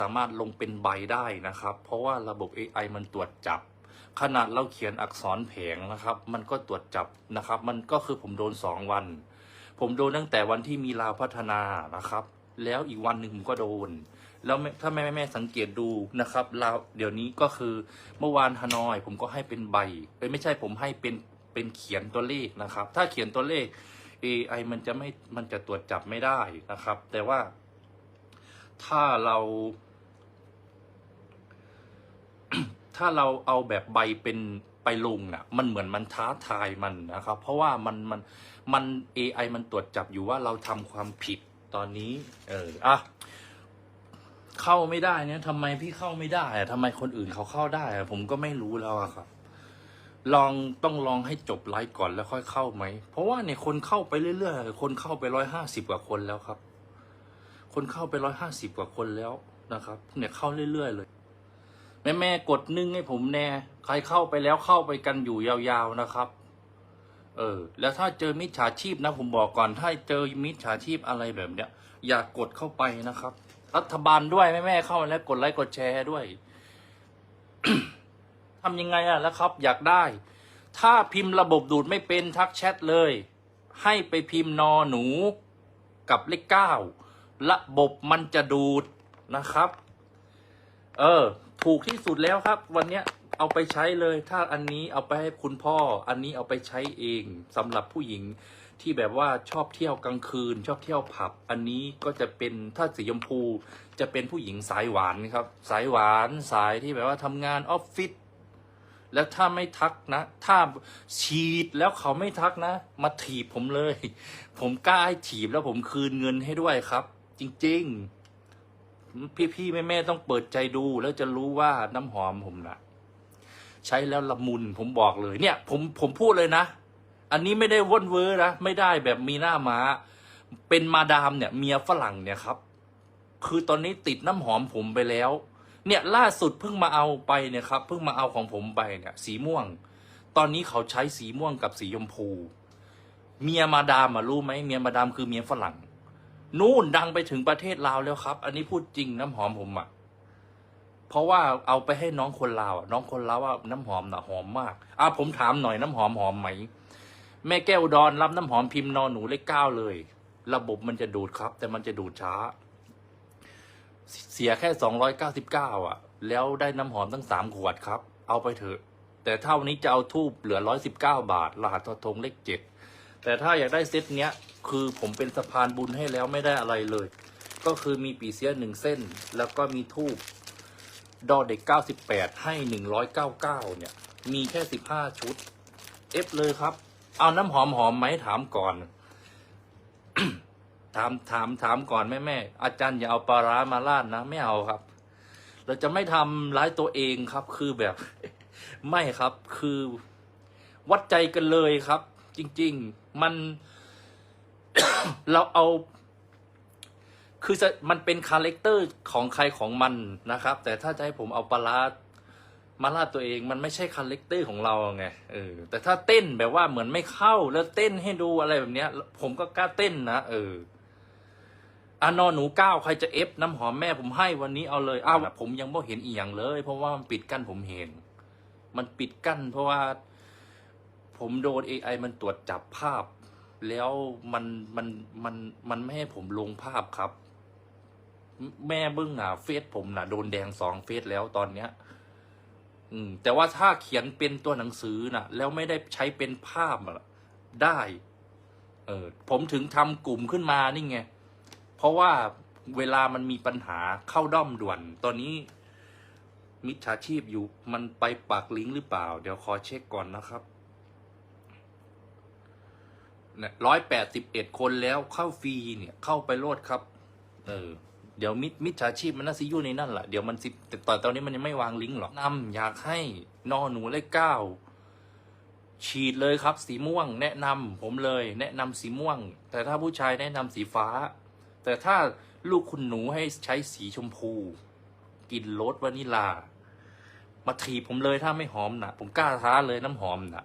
สามารถลงเป็นใบได้นะครับ เพราะว่าระบบ AI มันตรวจจับ ขนาดเราเขียนอักษรแผงนะครับ มันก็ตรวจจับนะครับ มันก็คือผมโดนสองวัน ผมโดนตั้งแต่วันที่มีลาวพัฒนานะครับ แล้วอีกวันหนึ่งผมก็โดน แล้วถ้าแม่แม่แม่สังเกตดูนะครับลาวเดี๋ยวนี้ก็คือเมื่อวานฮานอย ผมก็ให้เป็นใบเอ้ไม่ใช่ผมให้เป็นเป็นเขียนตัวเลขนะครับ ถ้าเขียนตัวเลข AI มันจะไม่มันจะตรวจจับไม่ได้นะครับ แต่ว่า ถ้าเรา ถ้าเราเอาแบบใบเป็นไปลงน่ะ มันเหมือนมันท้าทายมันนะครับ เพราะว่ามันมันมัน AI มันตรวจจับอยู่ว่าเราทำความผิดตอนนี้ เอออะเข้าไม่ได้เนี่ยทำไมพี่เข้าไม่ได้อะทำไมคนอื่นเขาเข้าได้อะผมก็ไม่รู้แล้วอะครับ ลองต้องลองให้จบไลฟ์ก่อนแล้วค่อยเข้าไหม เพราะว่าเนี่ยคนเข้าไปเรื่อยๆ คนเข้าไปร้อยห้าสิบกว่าคนแล้วครับ คนเข้าไปร้อยห้าสิบกว่าคนแล้วนะครับ เนี่ยเข้าเรื่อยๆเลย แม่แม่กดนึ่งให้ผมแน่ ใครเข้าไปแล้วเข้าไปกันอยู่ยาวๆนะครับ เออ แล้วถ้าเจอมิจฉาชีพนะ ผมบอกก่อน ถ้าเจอมิจฉาชีพอะไรแบบเนี้ย อย่ากกดเข้าไปนะครับ รัฐบาลด้วยแม่แม่เข้ามาแล้วกดไลค์กดแชร์ด้วยทำยังไงอะแล้วครับ อยากได้ ถ้าพิมพ์ระบบดูดไม่เป็นทักแชทเลย ให้ไปพิมพ์นอหนูกับเลขเก้า ระบบมันจะดูดนะครับ เออ ถูกที่สุดแล้วครับ วันเนี้ยเอาไปใช้เลย ถ้าอันนี้เอาไปให้คุณพ่อ อันนี้เอาไปใช้เองสำหรับผู้หญิงที่แบบว่าชอบเที่ยวกลางคืน ชอบเที่ยวผับ อันนี้ก็จะเป็นถ้าสีชมพูจะเป็นผู้หญิงสายหวานครับ สายหวานสายที่แบบว่าทำงานออฟฟิศแล้วถ้าไม่ทักนะ ถ้าฉีดแล้วเขาไม่ทักนะ มาถีบผมเลย ผมกล้าให้ถีบแล้วผมคืนเงินให้ด้วยครับ จริง ๆ พี่ๆแม่ๆต้องเปิดใจดู แล้วจะรู้ว่าน้ำหอมผมนะใช้แล้วละมุนผมบอกเลย เนี่ย ผมผมพูดเลยนะ อันนี้ไม่ได้ว่นเวอร์นะไม่ได้แบบมีหน้าม้า เป็นมาดามเนี่ย เมียฝรั่งเนี่ยครับ คือตอนนี้ติดน้ำหอมผมไปแล้ว เนี่ยล่าสุดเพิ่งมาเอาไปเนี่ยครับเพิ่งมาเอาของผมไปเนี่ยสีม่วง ตอนนี้เขาใช้สีม่วงกับสีชมพู เมียมาดามอะรู้ไหมเมียมาดามคือเมียฝรั่ง นู่นดังไปถึงประเทศลาวแล้วครับ อันนี้พูดจริงน้ำหอมผมอะ่ะ เพราะว่าเอาไปให้น้องคนลาวอะน้องคนลาวว่าน้ำหอมน่ะหอมมากอะผมถามหน่อยน้ำหอมหอมไหม แม่แก้วดอนรับน้ำหอมพิมพ์นอนหนูเลขเก้าเลย ระบบมันจะดูดครับ แต่มันจะดูดช้า เสียแค่สองร้อยเก้าสิบเก้าอะ แล้วได้น้ำหอมตั้งสามขวดครับ เอาไปเถอะ แต่เท่านี้จะเอาทูบเหลือร้อยสิบเก้าบาทรหัสทอทงเลขเจ็ดแต่ถ้าอยากได้เซตเนี้ย คือผมเป็นสะพานบุญให้แล้วไม่ได้อะไรเลย ก็คือมีปีเสียหนึ่งเส้น แล้วก็มีทูบดอเด็กเก้าสิบแปดให้หนึ่งร้อยเก้าเก้าเนี่ย มีแค่สิบห้าชุด เอฟเลยครับ เอาน้ำหอมหอมไหมถามก่อน ถามถามถามก่อนแม่แม่อาจารย์อย่าเอาปลาร้ามาลาดนะ ไม่เอาครับ เราจะไม่ทำร้ายตัวเองครับ คือแบบ ไม่ครับ คือ วัดใจกันเลยครับ จริง ๆ มัน เราเอาคือจะมันเป็นคาแรคเตอร์ของใครของมันนะครับ แต่ถ้าจะให้ผมเอาปลาร้ามาลาดตัวเองมันไม่ใช่คาแรคเตอร์ของเราไงเออแต่ถ้าเต้นแบบว่าเหมือนไม่เข้าแล้วเต้นให้ดูอะไรแบบเนี้ย ผมก็กล้าเต้นนะเอออานอนหนูเก้าใครจะเอฟน้ำหอมแม่ผมให้วันนี้เอาเลยอ้าวผมยังไม่เห็นอีหยังเลย เพราะว่ามันปิดกั้นผมเห็น มันปิดกั้นเพราะว่า ผมโดน AI มันตรวจจับภาพ แล้วมันมันมันมันไม่ให้ผมลงภาพครับ แม่เบิ้งอะเฟซผมน่ะ โดนแดงสองเฟซแล้วตอนเนี้ย อืม แต่ว่าถ้าเขียนเป็นตัวหนังสือน่ะ แล้วไม่ได้ใช้เป็นภาพอะได้ เออ ผมถึงทำกลุ่มขึ้นมานี่ไง เพราะว่าเวลามันมีปัญหาเข้าด้อมด่วน ตอนนี้ มิจฉาชีพอยู่ มันไปปักลิงก์หรือเปล่า เดี๋ยวขอเช็คก่อนนะครับ ร้อยแปดสิบเอ็ดคนแล้วเข้าฟรีเนี่ยเข้าไปโลดครับ เออ เดี๋ยวมิจมิจฉาชีพมันน่าซิยู่ในนั่นแหละเดี๋ยวมันสิแต่ตอนตอนนี้มันยังไม่วางลิงก์หรอกนำอยากให้นอหนูเลขเก้าฉีดเลยครับ สีม่วง แนะนำผมเลย แนะนำสีม่วง แต่ถ้าผู้ชายแนะนำสีฟ้า แต่ถ้าลูกคุณหนูให้ใช้สีชมพูกลินรสวานิลา มาถีบผมเลยถ้าไม่หอมนะผมกล้าท้าเลยน้ำหอมนะ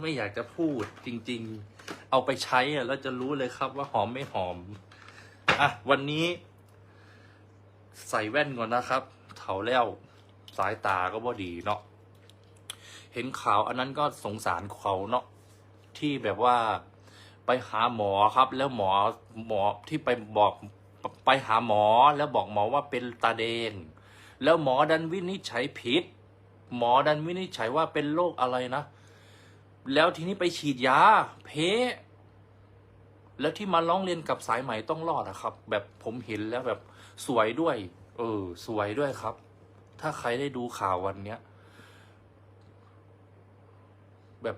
ไม่อยากจะพูดจริง ๆ เอาไปใช้อะแล้วจะรู้เลยครับว่าหอมไม่หอม อะ วันนี้ ใส่แว่นก่อนนะครับเถาแล้ว สายตาก็บ่ดีเนาะเห็นข่าวอันนั้นก็สงสารเขาเนาะที่แบบว่าไปหาหมอครับ แล้วหมอหมอที่ไปบอกไปหาหมอแล้วบอกหมอว่าเป็นตาแดง แล้วหมอดันวินิจฉัยผิด หมอดันวินิจฉัยว่าเป็นโรคอะไรนะ แล้วทีนี้ไปฉีดยา เพะแล้วที่มาร้องเรียนกับสายใหม่ต้องรอดอะครับ แบบผมเห็นแล้วแบบสวยด้วย เออ สวยด้วยครับ ถ้าใครได้ดูข่าววันเนี้ยแบบ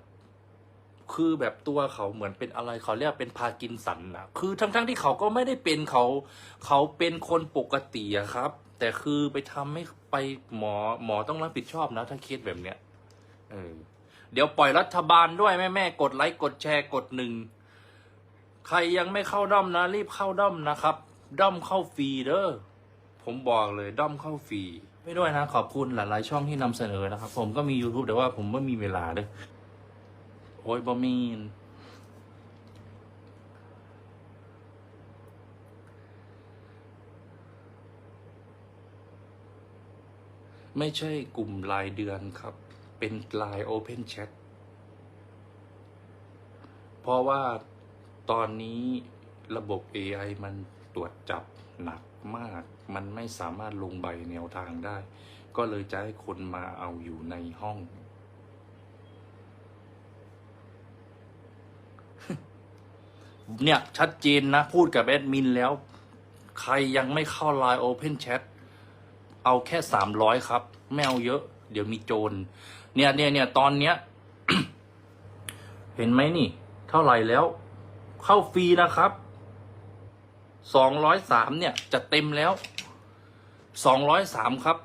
คือแบบตัวเขาเหมือนเป็นอะไรเขาเรียกเป็นพาร์กินสันนะคือทั้งๆทที่เขาก็ไม่ได้เป็นเขาเขาเป็นคนปกติอะครับ แต่คือไปทำให้ไปหมอหมอต้องรับผิดชอบนะ ถ้าเคสแบบเนี้ยเออ เดี๋ยวปล่อยรัฐบาลด้วยแม่แม่กดไลค์กดแชร์กดหนึ่งใครยังไม่เข้าด้อมนะ รีบเข้าด้อมนะครับ ด้อมเข้าฟรีเด้อผมบอกเลยด้อมเข้าฟรีไม่ด้วยนะ ขอบคุณหลายๆช่องที่นำเสนอนะครับ ผมก็มี YouTube แต่ว่าผมไม่มีเวลาเด้อโอ้ยบอมีนไม่ใช่กลุ่มรายเดือนครับ เป็นไลน์ Open Chat เพราะว่าตอนนี้ระบบ AI มันตรวจจับหนักมาก มันไม่สามารถลงใบแนวทางได้ ก็เลยจะให้คนมาเอาอยู่ในห้อง เนี่ย ชัดเจนนะ พูดกับแอดมินแล้ว ใครยังไม่เข้า Line Open Chat เอาแค่สามร้อยครับ ไม่เอาเยอะ เดี๋ยวมีโจร เนี่ยเนี่ยเนี่ยตอนเนี้ย เห็นไหมนี่ เท่าไหร่แล้ว เข้าฟรีนะครับสองร้อยสามเนี่ย จะเต็มแล้วสองร้อยสามครับ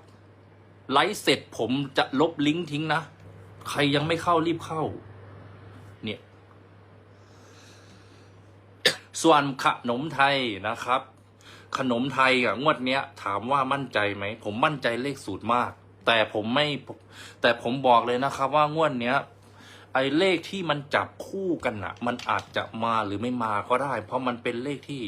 ไลฟ์เสร็จผมจะลบลิงก์ทิ้งนะ ใครยังไม่เข้ารีบเข้า เนี่ยส่วนขนมไทยนะครับ ขนมไทยอะงวดเนี้ย ถามว่ามั่นใจไหม ผมมั่นใจเลขสูตรมาก แต่ผมไม่แต่ผมบอกเลยนะครับว่างวดเนี้ยไอ้เลขที่มันจับคู่กันอะมันอาจจะมาหรือไม่มาก็ได้ เพราะมันเป็นเลขที่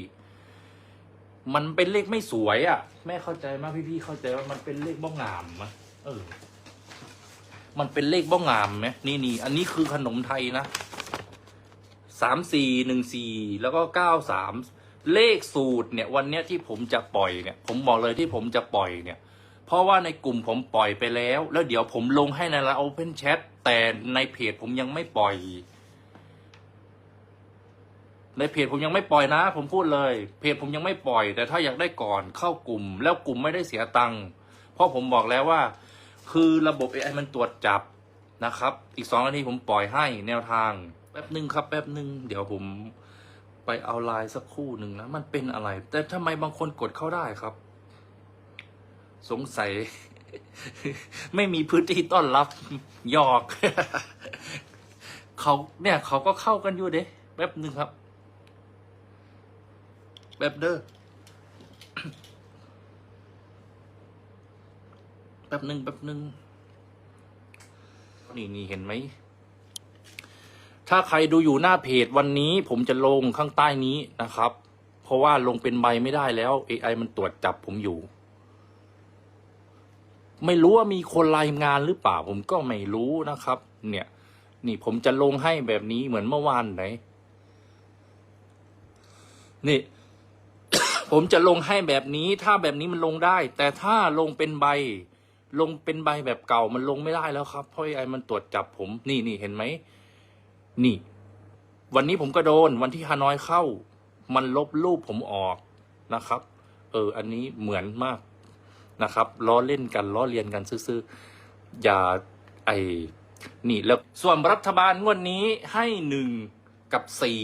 มันเป็นเลขไม่สวยอะแม่เข้าใจไหมพี่ๆเข้าใจว่ามันเป็นเลขบ้องงามมะเออ มันเป็นเลขบ้องงามไหมนี่นี่อันนี้คือขนมไทยนะสามสี่หนึ่งสี่แล้วก็เก้าสามเลขสูตรเนี่ย วันเนี้ยที่ผมจะปล่อยเนี่ย ผมบอกเลยที่ผมจะปล่อยเนี่ย เพราะว่าในกลุ่มผมปล่อยไปแล้ว แล้วเดี๋ยวผมลงให้ในลน์ Open Chat แต่ในเพจผมยังไม่ปล่อย ในเพจผมยังไม่ปล่อยนะ ผมพูดเลย เพจผมยังไม่ปล่อย แต่ถ้าอยากได้ก่อนเข้ากลุ่ม แล้วกลุ่มไม่ได้เสียตังค์เพราะผมบอกแล้วว่า คือระบบ AI มันตรวจจับนะครับ อีกสองนาทีผมปล่อยให้แนวทาง แป๊บหนึ่งครับ แป๊บหนึ่งเดี๋ยวผมไปเอาไลน์สักคู่หนึ่งนะมันเป็นอะไร แต่ทำไมบางคนกดเข้าได้ครับ สงสัย ไม่มีพื้นที่ต้อนรับหยอกเขาเนี่ย เขาก็เข้ากันอยู่เด้แป๊บหนึ่งครับแป๊บเด้อแป๊บหนึ่งแป๊บหนึ่งนี่นี่เห็นไหม ถ้าใครดูอยู่หน้าเพจวันนี้ ผมจะลงข้างใต้นี้นะครับ เพราะว่าลงเป็นใบไม่ได้แล้ว AI มันตรวจจับผมอยู่ ไม่รู้ว่ามีคนรายงานหรือเปล่าผมก็ไม่รู้นะครับ เนี่ย นี่ผมจะลงให้แบบนี้เหมือนเมื่อวานไหน นี่ ผมจะลงให้แบบนี้ ถ้าแบบนี้มันลงได้ แต่ถ้าลงเป็นใบ ลงเป็นใบแบบเก่ามันลงไม่ได้แล้วครับ เพราะไอ้มันตรวจจับผม นี่นี่เห็นไหม นี่ วันนี้ผมก็โดน วันที่ฮานอยเข้า มันลบรูปผมออกนะครับ เออ อันนี้เหมือนมาก นะครับล้อเล่นกันล้อเลียนกันซื่อๆอย่าไอ้นี่แล้วส่วนรัฐบาลงวดนี้ให้หนึ่งกับสี่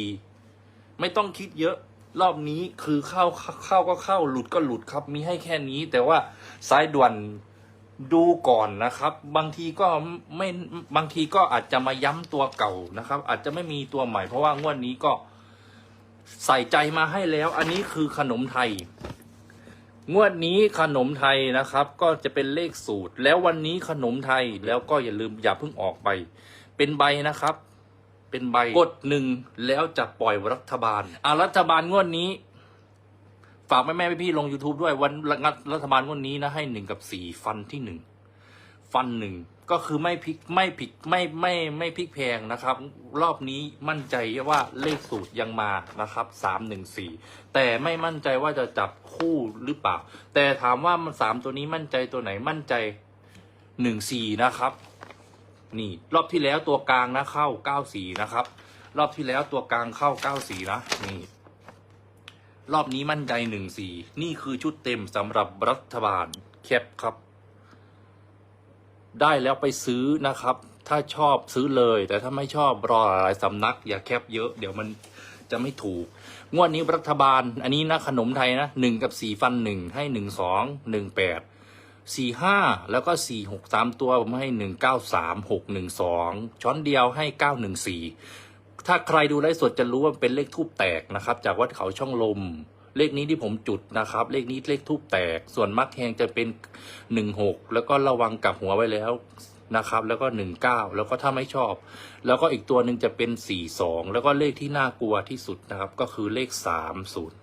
ไม่ต้องคิดเยอะรอบนี้คือเข้าเข้าก็เข้าหลุดก็หลุดครับ มีให้แค่นี้ แต่ว่าสายด่วนดูก่อนนะครับ บางทีก็ไม่บางทีก็อาจจะมาย้ำตัวเก่านะครับ อาจจะไม่มีตัวใหม่เพราะว่างวดนี้ก็ใส่ใจมาให้แล้ว อันนี้คือขนมไทย งวดนี้ขนมไทยนะครับ ก็จะเป็นเลขสูตร แล้ววันนี้ขนมไทยแล้วก็อย่าลืมอย่าเพิ่งออกไป เป็นใบนะครับ เป็นใบกดหนึ่งแล้วจะปล่อยรัฐบาลอ่ารัฐบาลงวดนี้ ฝากแม่แม่พี่ลง YouTube ด้วยวันรัฐรัฐบาลงวดนี้นะให้หนึ่งกับสี่ฟันที่หนึ่งฟันหนึ่ง ก็คือไม่พลิกไม่ผิดไม่ไม่ไม่พลิกแพงนะครับ รอบนี้มั่นใจว่าเลขสูตรยังมานะครับสามหนึ่งสี่แต่ไม่มั่นใจว่าจะจับคู่หรือเปล่า แต่ถามว่ามันสามตัวนี้มั่นใจตัวไหนมั่นใจหนึ่งสี่นะครับ นี่รอบที่แล้วตัวกลางนะเข้าเก้าสี่นะครับ รอบที่แล้วตัวกลางเข้าเก้าสี่นะนี่รอบนี้มั่นใจหนึ่งสี่นี่คือชุดเต็มสำหรับรัฐบาลแคปครับ ได้แล้วไปซื้อนะครับ ถ้าชอบซื้อเลย แต่ถ้าไม่ชอบรอหลายสำนัก อย่าแคปเยอะ เดี๋ยวมันจะไม่ถูก งวดนี้รัฐบาล อันนี้นะขนมไทยนะหนึ่งกับสี่ฟันหนึ่งให้หนึ่งสองหนึ่งแปดสี่ห้าแล้วก็สี่หกสามตัวผมให้หนึ่งเก้าสามหกหนึ่งสองช้อนเดียวให้เก้าหนึ่งสี่ถ้าใครดูไลฟ์สดจะรู้ว่าเป็นเลขทูบแตกนะครับ จากวัดเขาช่องลม เลขนี้ที่ผมจุดนะครับ เลขนี้เลขทูบแตก ส่วนมักแหงจะเป็นหนึ่งหกแล้วก็ระวังกับหัวไว้แล้วนะครับ แล้วก็หนึ่งเก้าแล้วก็ถ้าไม่ชอบ แล้วก็อีกตัวหนึ่งจะเป็นสี่สองแล้วก็เลขที่น่ากลัวที่สุดนะครับ ก็คือเลขสามศูนย์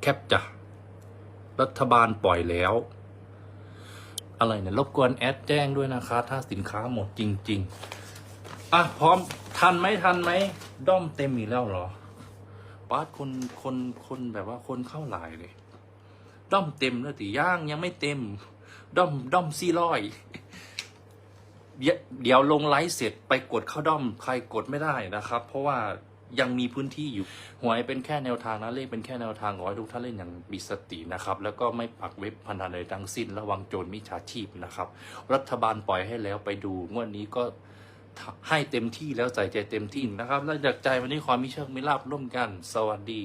แคปจ้ะรัฐบาลปล่อยแล้ว อะไรเนี่ยรบกวนแอดแจ้งด้วยนะคะ ถ้าสินค้าหมดจริง ๆ อะ พร้อมทันไหมทันไหมด้อมเต็มอีกแล้วเหรอ ป้าดคนคนคนแบบว่าคนเข้าหลายเลยด้อมเต็มแล้วติย่างยังไม่เต็มด้อมด้อมซี่ร้อยเดี๋ยวลงไลฟ์เสร็จไปกดเข้าด้อมใครกดไม่ได้นะครับ เพราะว่ายังมีพื้นที่อยู่หวยเป็นแค่แนวทางนะเลขเป็นแค่แนวทางขอให้ทุกท่านเล่นอย่างมีสตินะครับ แล้วก็ไม่ปักเว็บพนันใดทั้งสิ้น ระวังโจรมิจฉาชีพนะครับ รัฐบาลปล่อยให้แล้วไปดูงวดนี้ก็ ให้เต็มที่แล้วใส่ใจเต็มที่นะครับ แล้วจากใจวันนี้ขอมิเชคมีลาบร่วมกัน สวัสดี